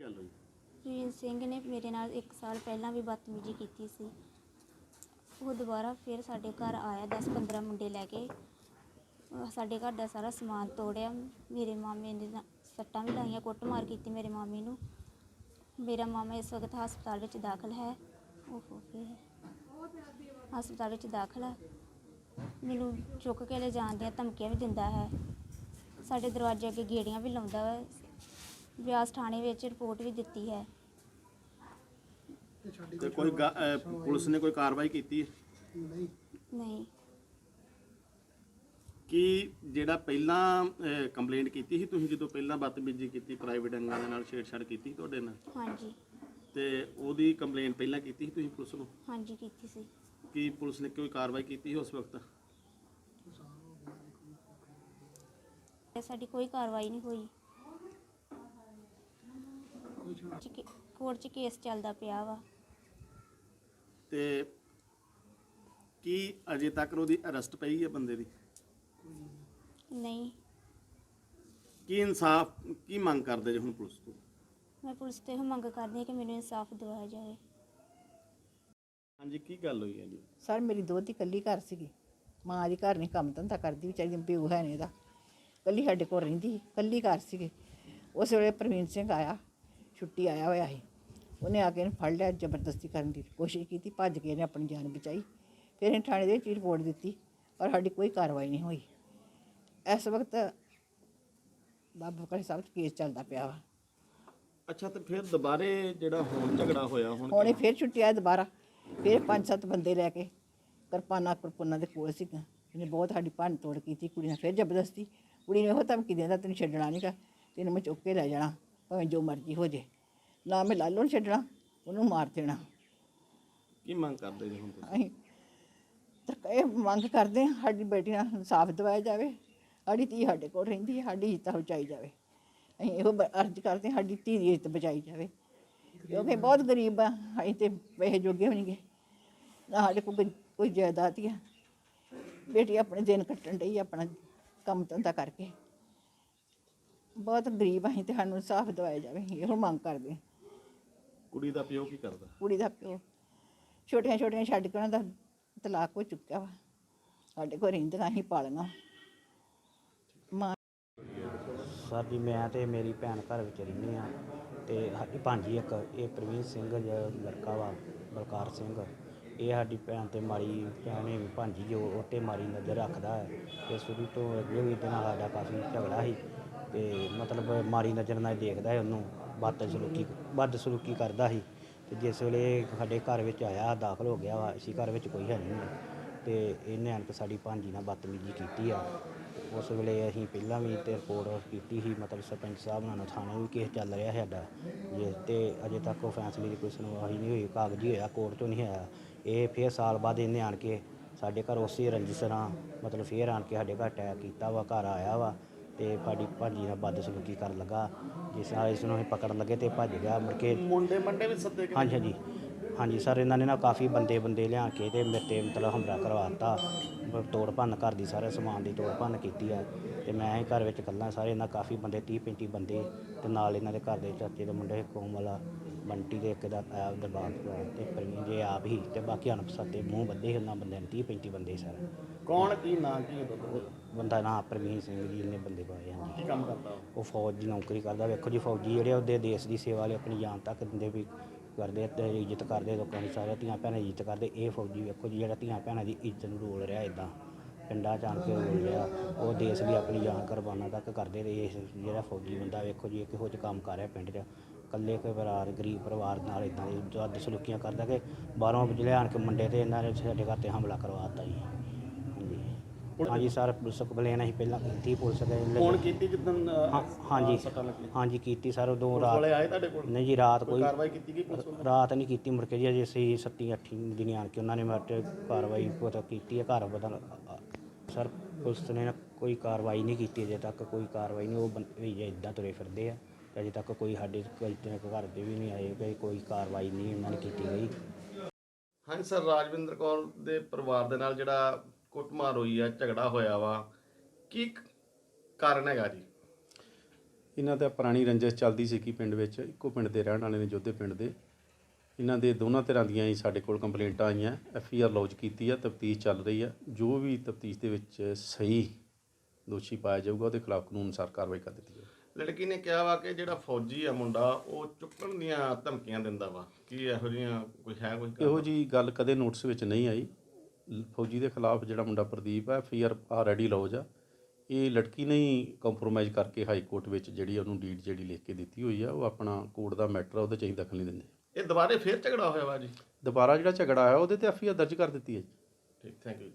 ਗੱਲ ਹੋਈ? ਰਵੀਨ ਸਿੰਘ ਨੇ ਮੇਰੇ ਨਾਲ 1 ਸਾਲ ਪਹਿਲਾਂ ਵੀ ਬਦਤਮੀਜ਼ੀ ਕੀਤੀ ਸੀ। ਉਹ ਦੁਬਾਰਾ ਫਿਰ ਸਾਡੇ ਘਰ ਆਇਆ 10-15 ਮੁੰਡੇ ਲੈ ਕੇ। ਅਹ ਸਾਡੇ ਘਰ ਦਾ ਸਾਰਾ ਸਮਾਨ ਤੋੜਿਆ। ਮੇਰੇ ਮਾਮੇ ਨੇ ਨਾ- ਸੱਟਾਂ ਵੀ ਲਾਈਆਂ, ਕੁੱਟਮਾਰ ਕੀਤੀ ਮੇਰੇ ਮਾਮੇ ਨੂੰ। ਮੇਰਾ ਮਾਮਾ ਇਸ ਵਕਤ ਹਸਪਤਾਲ ਵਿੱਚ ਦਾਖਲ ਹੈ। ਉਹ ਹੋ ਗਿਆ ਹਸਪਤਾਲ ਵਿੱਚ ਦਾਖਲ ਹੈ ਮੈਨੂੰ ਚੁੱਕ ਕੇ ਲੈ ਜਾਣ ਦੀਆਂ ਧਮਕੀਆਂ ਵੀ ਦਿੰਦਾ ਹੈ। ਸਾਡੇ ਦਰਵਾਜ਼ੇ ਅੱਗੇ ਗੇੜੀਆਂ ਵੀ ਲਾਉਂਦਾ ਵਾ। ਬਿਆਸ ਥਾਣੇ ਵਿੱਚ ਰਿਪੋਰਟ ਵੀ ਦਿੱਤੀ ਹੈ। ਤੇ ਕੋਈ ਗਾ- ਅਹ ਪੁਲਿਸ ਨੇ ਕੋਈ ਕਾਰਵਾਈ ਕੀਤੀ ਹੈ? ਨਹੀਂ। ਕੀ ਜਿਹੜਾ ਪਹਿਲਾਂ ਕੰਪਲੇਂਟ ਕੀਤੀ ਸੀ ਤੁਸੀਂ ਜਦੋਂ ਪਹਿਲਾਂ ਬਦਤਮੀਜ਼ੀ ਕੀਤੀ ਪ੍ਰਾਈਵੇਟ ਅੰਗਾਂ ਦੇ ਨਾਲ ਛੇੜਛਾੜ ਕੀਤੀ ਤੁਹਾਡੇ ਨਾਲ? ਹਾਂਜੀ। ਤੇ ਉਹਦੀ ਕੰਪਲੇਂਟ ਪਹਿਲਾਂ ਕੀਤੀ ਸੀ ਤੁਸੀਂ ਪੁਲਿਸ ਨੂੰ? ਹਾਂਜੀ ਕੀਤੀ ਸੀ। ਕੀ ਪੁਲਿਸ ਨੇ ਕੋਈ ਕਾਰਵਾਈ ਕੀਤੀ ਸੀ ਉਸ ਵਕਤ? ਸਾਡੀ ਕੋਈ ਕਾਰਵਾਈ ਨਹੀਂ ਹੋਈ। ਚ ਕੇ- ਕੋਰਟ 'ਚ ਕੇਸ ਚੱਲਦਾ ਪਿਆ ਵਾ। ਤੇ ਕੀ ਅਜੇ ਤੱਕ ਉਹਦੀ ਅਰੈਸਟ ਪਈ ਹੈ ਬੰਦੇ ਦੀ? ਨਹੀਂ। ਕੀ ਇਨਸਾਫ ਕੀ ਮੰਗ ਕਰਦੇ ਜੇ ਹੁਣ ਪੁਲਿਸ ਤੋਂ? ਮੈਂ ਪੁਲਿਸ ਤੋਂ ਇਹ ਮੰਗ ਕਰਦੀ ਹਾਂ ਕਿ ਮੈਨੂੰ ਇਨਸਾਫ ਦਿਵਾਇਆ ਜਾਵੇ। ਹਾਂਜੀ ਕੀ ਗੱਲ ਹੋਈ ਹੈ ਜੀ? ਸਰ ਮੇਰੀ ਦੋਤੀ ਕੱਲੀ ਘਰ ਸੀਗੀ। ਮਾਂ ਦੀ ਘਰ ਨਹੀਂ ਕੰਮ ਧੰਦਾ ਕਰਦੀ ਵਿਚਾਰੀ ਦੀ ਪਿਓ ਹੈ ਨਹੀਂ ਇਹਦਾ ਕੱਲੀ ਸਾਡੇ ਕੋਲ ਰਹਿੰਦੀ ਸੀ, ਕੱਲੀ ਘਰ ਸੀਗੀ। ਉਸ ਵੇਲੇ ਪ੍ਰਵੀਨ ਸਿੰਘ ਆਇਆ। ਛੁੱਟੀ ਆਇਆ ਹੋਇਆ ਸੀ। ਉਹਨੇ ਆ ਕੇ ਇਹਨੂੰ ਫੜ ਲਿਆ ਜ਼ਬਰਦਸਤੀ ਕਰਨ ਦੀ ਕੋਸ਼ਿਸ਼ ਕੀਤੀ ਭੱਜ ਕੇ ਇਹਨੇ ਆਪਣੀ ਜਾਨ ਬਚਾਈ। ਫਿਰ ਇਹਨੇ ਥਾਣੇ ਦੇ ਵਿੱਚ ਰਿਪੋਰਟ ਦਿੱਤੀ ਪਰ ਸਾਡੀ ਕੋਈ ਕਾਰਵਾਈ ਨਹੀਂ ਹੋਈ। ਇਸ ਵਕਤ ਬਾਬਾ ਕਰੇ ਸਾਹਿਬ ਕੇਸ ਚੱਲਦਾ ਪਿਆ ਵਾ। ਅੱਛਾ ਤੇ ਫਿਰ ਦੁਬਾਰੇ ਜਿਹੜਾ ਹੁਣ ਝਗੜਾ ਹੋਇਆ ਹੁਣ ਹੁਣ ਫਿਰ ਛੁੱਟੀ ਆਇਆ ਦੁਬਾਰਾ। ਫਿਰ ਪੰਜ ਸੱਤ ਬੰਦੇ ਲੈ ਕੇ ਕਿਰਪਾਨਾਂ ਕੁਰਪਾਨਾਂ ਦੇ ਕੋਲ ਸੀ ਇਹਨੇ ਬਹੁਤ ਸਾਡੀ ਭੰਨ ਤੋੜ ਕੀਤੀ ਕੁੜੀ ਨੇ ਫਿਰ ਜ਼ਬਰਦਸਤੀ। ਕੁੜੀ ਨੇ ਉਹ ਧਮਕੀ ਦਿੰਦਾ ਤੈਨੂੰ ਛੱਡਣਾ ਨਹੀਂਗਾ ਤੈਨੂੰ ਮੈਂ ਚੁੱਕ ਕੇ ਲੈ ਜਾਣਾ। ਭਾਵੇਂ ਜੋ ਮਰਜ਼ੀ ਹੋ ਜੇ। ਨਾ ਮੈਂ ਲਾਲੂ ਨੂੰ ਛੱਡਣਾ ਉਹਨੂੰ ਮਾਰ ਦੇਣਾ। ਕੀ ਮੰਗ ਕਰਦੇ ਜੀ ਹੁਣ ਤੁਸੀਂ? ਅਸੀਂ ਤਾਂ ਇਹ ਮੰਗ ਕਰਦੇ ਹਾਂ ਸਾਡੀ ਬੇਟੀ ਨਾਲ ਇਨਸਾਫ ਦਿਵਾਇਆ ਜਾਵੇ। ਸਾਡੀ ਧੀ ਸਾਡੇ ਕੋਲ ਰਹਿੰਦੀ ਹੈ ਸਾਡੀ ਇੱਜ਼ਤ ਬਚਾਈ ਜਾਵੇ। ਅਸੀਂ ਇਹੋ ਬ- ਅਰਜ਼ ਕਰਦੇ ਹਾਂ ਸਾਡੀ ਧੀ ਦੀ ਇੱਜ਼ਤ ਬਚਾਈ ਜਾਵੇ। ਕਿਉਂਕਿ ਬਹੁਤ ਗਰੀਬ ਆ ਅਸੀਂ ਤੇ ਪੈਸੇ ਜੋਗੇ ਵੀ ਨਹੀਂਗੇ। ਨਾ ਸਾਡੇ ਕੋਲ ਕੋਈ- ਕੋਈ ਜਾਇਦਾਦ ਹੀ ਆ। ਬੇਟੀ ਆਪਣੇ ਦਿਨ ਕੱਟਣ ਡਈ ਆਪਣਾ ਕੰਮ ਧੰਦਾ ਕਰਕੇ। ਬਹੁਤ ਗਰੀਬ ਆ ਅਸੀਂ ਤੇ ਸਾਨੂੰ ਇਨਸਾਫ ਦਿਵਾਇਆ ਜਾਵੇ ਅਸੀਂ ਇਹੋ ਮੰਗ ਕਰਦੇ ਹਾਂ। ਕੁੜੀ ਦਾ ਪਿਓ ਕੀ ਕਰਦਾ? ਕੁੜੀ ਦਾ ਪਿਓ। ਛੋਟੀਆਂ ਛੋਟੀਆਂ ਛੱਡ ਕੇ ਉਹਨਾਂ ਦਾ ਤਲਾਕ ਹੋ ਚੁੱਕਿਆ ਵਾ। ਸਾਡੇ ਕੋਲ ਰਹਿੰਦੀਆਂ ਅਸੀਂ ਪਾਲੀਆਂ। ਮਾਂ ਸਰ ਜੀ ਮੈਂ ਤੇ ਮੇਰੀ ਭੈਣ ਘਰ ਵਿੱਚ ਰਹਿੰਦੇ ਆ ਤੇ ਸਾਡੀ ਭਾਂਜੀ ਇੱਕ ਇਹ ਪ੍ਰਵੀਨ ਸਿੰਘ ਜਿਹੜਾ ਲੜਕਾ ਵਾ ਬਲਕਾਰ ਸਿੰਘ। ਇਹ ਸਾਡੀ ਭੈਣ ਤੇ ਮਾੜੀ ਭੈਣ ਹੈ ਭਾਂਜੀ ਜੋ ਉਹ ਤੇ ਮਾੜੀ ਨਜ਼ਰ ਰੱਖਦਾ ਹੈ ਤੇ ਸ਼ੁਰੂ ਤੋਂ ਅੱਗੇ ਵੀ ਇਹਦੇ ਨਾਲ ਸਾਡਾ ਕਾਫੀ ਝਗੜਾ ਸੀ ਤੇ ਮਤਲਬ ਮਾੜੀ ਨਜ਼ਰ ਨਾਲ ਦੇਖਦਾ ਹੈ ਉਹਨੂੰ ਬਦਸਲੂਕੀ ਬਦਸਲੂਕੀ ਕਰਦਾ ਸੀ ਤੇ ਜਿਸ ਵੇਲੇ ਸਾਡੇ ਘਰ ਵਿੱਚ ਆਇਆ, ਦਾਖਲ ਹੋ ਗਿਆ ਵਾ ਇਸੀ ਘਰ ਵਿੱਚ ਕੋਈ ਹੈ ਨਹੀਂ ਤੇ ਇਹਨੇ ਆਣ ਕੇ ਸਾਡੀ ਭਾਂਜੀ ਨਾਲ ਬਦਤਮੀਜ਼ੀ ਕੀਤੀ ਆ। ਉਸ ਵੇਲੇ ਅਸੀਂ ਪਹਿਲਾਂ ਵੀ ਤੇ ਰਿਪੋਰਟ ਕੀਤੀ ਸੀ ਮਤਲਬ ਸਰਪੰਚ ਸਾਹਿਬ ਨਾਲ ਥਾਣੇ ਵੀ ਕੇਸ ਚੱਲ ਰਿਹਾ ਸਾਡਾ। ਜੇ ਤੇ ਅਜੇ ਤੱਕ ਉਹ ਫੈਸਲੇ ਦੀ ਕੋਈ ਸੁਣਵਾਈ ਨਹੀਂ ਹੋਈ ਕਾਗਜ਼ੀ ਹੋਇਆ ਕੋਰਟ ਤੋਂ ਨਹੀਂ ਆਇਆ। ਇਹ ਫਿਰ ਸਾਲ ਬਾਅਦ ਇਹਨੇ ਆਣ ਕੇ ਸਾਡੇ ਘਰ ਉਸੇ ਰੰਜਿਸ਼ ਨਾਲ ਮਤਲਬ ਫੇਰ ਆਣ ਕੇ ਸਾਡੇ ਘਰ ਅਟੈਕ ਕੀਤਾ ਵਾ ਘਰ ਆਇਆ ਵਾ ਤੇ ਸਾਡੀ ਭਾਜੀ ਨਾਲ ਬਦਸਲੂਕੀ ਕਰਨ ਲੱਗਾ। ਜਿਸ ਨਾਲ ਇਸ ਨੂੰ ਅਸੀਂ ਪਕੜਨ ਲੱਗੇ ਤੇ ਭੱਜ ਗਿਆ ਮੁੜ ਕੇ ਮੁੰਡੇ ਮੰਡੇ ਵੀ ਸੱਦੇ ਕਿ ਹਾਂਜੀ ਹਾਂਜੀ। ਹਾਂਜੀ ਸਰ ਇਹਨਾਂ ਨੇ ਨਾ ਕਾਫੀ ਬੰਦੇ ਬੰਦੇ ਲਿਆ ਕੇ ਤੇ ਮੇਰੇ ਤੇ ਮਤਲਬ ਹਮਲਾ ਕਰਵਾਤਾ। ਬ- ਤੋੜ ਭੰਨ ਘਰ ਦੀ ਸਾਰੇ ਸਮਾਨ ਦੀ ਤੋੜ ਭੰਨ ਕੀਤੀ ਆ। ਤੇ ਮੈਂ ਹੀ ਘਰ ਵਿੱਚ ਇਕੱਲਾ ਸਾਰੇ ਇਹਨਾਂ ਕਾਫੀ ਬੰਦੇ 30 35 ਬੰਦੇ ਤੇ ਨਾਲ ਇਹਨਾਂ ਦੇ ਘਰ ਦੇ ਚਾਚੇ ਦੇ ਮੁੰਡੇ ਕੋਮਲ ਬੰਟੀ ਦੇ ਇੱਕ ਦਾ ਆਇਆ ਦਰਬਾਰ ਤੋਂ ਤੇ ਪ੍ਰਵੀਨ ਜੇ ਆਪ ਹੀ ਤੇ ਬਾਕੀ ਅਣਪਛਾਤੇ ਮੂੰਹ ਬੱਦੇ ਉਹਨਾਂ ਬੰਦਿਆਂ ਨੇ 30 35 ਬੰਦੇ ਸਰ। ਕੌਣ ਕੀ ਨਾਂ ਕੀ ਉਹਦਾ? ਬੰਦਾ? ਨਾ ਪ੍ਰਵੀਨ ਸਿੰਘ ਜੀ ਨੇ ਬੰਦੇ ਪਾਏ ਹਾਂਜੀ। ਕੀ ਕੰਮ ਕਰਦਾ ਉਹ? ਉਹ ਫੌਜ ਦੀ ਨੌਕਰੀ ਕਰਦਾ। ਵੇਖੋ ਜੀ ਫੌਜੀ ਜਿਹੜੇ ਉਹਦੇ ਦੇਸ਼ ਦੀ ਸੇਵਾ ਲਈ ਆਪਣੀ ਜਾਨ ਤੱਕ ਦਿੰਦੇ ਵੀ ਕਰਦੇ ਆ ਤੇ ਇੱਜ਼ਤ ਕਰਦੇ ਲੋਕਾਂ ਦੀ ਸਾਰੇ ਧੀਆਂ ਭੈਣਾਂ ਦੀ ਇੱਜ਼ਤ ਕਰਦੇ। ਇਹ ਫੌਜੀ ਵੇਖੋ ਜੀ, ਜਿਹੜਾ ਧੀਆਂ ਭੈਣਾਂ ਦੀ ਇੱਜ਼ਤ ਨੂੰ ਰੋਲ ਰਿਹਾ ਇਦਾਂ ਪਿੰਡਾਂ ਚ ਆਣ ਕੇ ਰੋਲ ਰਿਹਾ। ਉਹ ਦੇਸ਼ ਦੀ ਆਪਣੀ ਜਾਨ ਕੁਰਬਾਨਾ ਤੱਕ ਕਰਦੇ ਰਹੇ। ਇਸ ਜਿਹੜਾ ਫੌਜੀ ਬੰਦਾ ਵੇਖੋ ਜੀ ਕਿਹੋ ਜਿਹਾ ਕੰਮ ਕਰ ਰਿਹਾ ਪਿੰਡ 'ਚ। ਇਕੱਲੇ ਕੋਈ ਪਰਿਵਾਰ, ਗਰੀਬ ਪਰਿਵਾਰ ਨਾਲ ਇਦਾਂ ਦੀ ਜਦ ਸਲੂਕੀਆਂ ਕਰਦਾ ਕਿ ਬਾਹਰੋਂ ਜਿਹੜੇ ਆਣ ਕੇ ਮੁੰਡੇ ਤੇ ਇਹਨਾਂ ਨੇ ਸਾਡੇ ਘਰ ਤੇ ਹਮਲਾ ਕਰਵਾ ਦਿੱਤਾ ਜੀ। ਹਾਂਜੀ ਸਰ ਪੁਲਿਸ ਕੰਪਲੇਨ ਅਸੀਂ ਪਹਿਲਾਂ ਕੀਤੀ ਪੁਲਿਸ ਦੇ ਫੋਨ ਕੀਤੀ ਜਿੱਦਣ ਅਹ, ਹਾਂ ਹਾਂਜੀ। ਸੱਟਾਂ ਲੱਗੀਆਂ ਹਾਂਜੀ ਕੀਤੀ ਸਰ ਉਦੋਂ ਪੁਲਿਸ ਰਾਤ ਵਾਲੇ ਆਏ ਤੁਹਾਡੇ ਕੋਲ? ਨਹੀਂ ਜੀ ਰਾਤ ਕੋਈ ਕੋਈ ਕਾਰਵਾਈ ਕੀਤੀ ਗਈ ਪੁਲਿਸ ਵੱਲੋਂ? ਰਾਤ ਨਹੀਂ ਕੀਤੀ ਮੁੜ ਕੇ ਜੀ ਅਜੇ ਅਸੀਂ ਸੱਤੀ ਅੱਠੀ ਦਿਨ ਆਣ ਕੇ ਉਹਨਾਂ ਨੇ ਮੇਰੇ ਤੇ ਕਾਰਵਾਈ ਪਤਾ ਕੀਤੀ ਹੈ ਘਰ ਬਦਲ ਸਰ ਪੁਲਿਸ ਨੇ ਨਾ ਕੋਈ ਕਾਰਵਾਈ ਨਹੀਂ ਕੀਤੀ ਅਜੇ ਤੱਕ ਕੋਈ ਕਾਰਵਾਈ ਨਹੀਂ ਉਹ ਬੰਦੇ ਇਦਾਂ ਤੁਰੇ ਫਿਰਦੇ ਆ ਤੇ ਅਜੇ ਤੱਕ ਕੋਈ ਸਾਡੇ ਕੋਈ ਤੇ ਘਰ ਦੇ ਵੀ ਨਹੀਂ ਆਏ ਕਿ ਕੋਈ ਕਾਰਵਾਈ ਨਹੀਂ ਉਹਨਾਂ ਨੇ ਕੀਤੀ ਗਈ। ਹਾਂਜੀ ਸਰ ਰਾਜਵਿੰਦਰ ਕੌਰ ਦੇ ਪਰਿਵਾਰ ਦੇ ਨਾਲ ਜਿਹੜਾ ਕੁੱਟਮਾਰ ਹੋਈ ਆ ਝਗੜਾ ਹੋਇਆ ਵਾ। ਕੀ ਕਾਰਨ ਹੈਗਾ ਜੀ? ਇਹਨਾਂ ਦਾ ਪੁਰਾਣੀ ਰੰਜਿਸ਼ ਚੱਲਦੀ ਸੀ ਕਿ ਪਿੰਡ ਵਿੱਚ ਇੱਕੋ ਪਿੰਡ ਦੇ ਰਹਿਣ ਵਾਲੇ ਨੇ ਜੋਧੇ ਪਿੰਡ ਦੇ। ਇਹਨਾਂ ਦੇ ਦੋਨਾਂ ਧਿਰਾਂ ਦੀਆਂ ਹੀ ਸਾਡੇ ਕੋਲ ਕੰਪਲੇਂਟਾਂ ਆਈਆਂ ਐਫ ਆਈ ਆਰ ਲੌਜ ਕੀਤੀ ਆ ਤਫਤੀਸ਼ ਚੱਲ ਰਹੀ ਆ। ਜੋ ਵੀ ਤਫਤੀਸ਼ ਦੇ ਵਿੱਚ ਸਹੀ ਦੋਸ਼ੀ ਪਾਇਆ ਜਾਊਗਾ ਉਹਦੇ ਖਿਲਾਫ ਕਾਨੂੰਨ ਅਨੁਸਾਰ ਕਾਰਵਾਈ ਕਰ ਦਿੱਤੀ ਜਾਊਗੀ ਲੜਕੀ ਨੇ ਕਿਹਾ ਵਾ ਕਿ ਜਿਹੜਾ ਫੌਜੀ ਆ ਮੁੰਡਾ ਉਹ ਚੁੱਕਣ ਦੀਆਂ ਧਮਕੀਆਂ ਦਿੰਦਾ ਵਾ। ਕੀ ਇਹੋ ਜਿਹੀਆਂ ਕੋਈ ਹੈ ਕੋਈ? ਇਹੋ ਜੀ ਗੱਲ ਕਦੇ ਨੋਟਿਸ ਵਿੱਚ ਨਹੀਂ ਆਈ। ਫੌਜੀ ਦੇ ਖਿਲਾਫ ਜਿਹੜਾ ਮੁੰਡਾ ਪ੍ਰਦੀਪ ਹੈ F I R already lodge ਆ। ਇਹ ਲੜਕੀ ਨੇ ਹੀ ਕੰਪਰੋਮਾਈਜ਼ ਕਰਕੇ ਹਾਈ ਕੋਰਟ ਵਿੱਚ ਜਿਹੜੀ ਉਹਨੂੰ ਡੀਡ ਜਿਹੜੀ ਲਿਖ ਕੇ ਦਿੱਤੀ ਹੋਈ ਆ ਉਹ ਆਪਣਾ ਕੋਰਟ ਦਾ ਮੈਟਰ ਆ ਉਹਦੇ ਚ ਅਸੀਂ ਦਖਲ ਨਹੀਂ ਦਿੰਦੇ। ਇਹ ਦੁਬਾਰੇ ਫੇਰ ਝਗੜਾ ਹੋਇਆ ਵਾ ਜੀ? ਦੁਬਾਰਾ ਜਿਹੜਾ ਝਗੜਾ ਆਇਆ ਉਹਦੇ ਤੇ ਐਫ ਆਈ ਆਰ ਦਰਜ ਕਰ ਦਿੱਤੀ ਹੈ ਜੀ। ਠੀਕ ਥੈਂਕ ਯੂ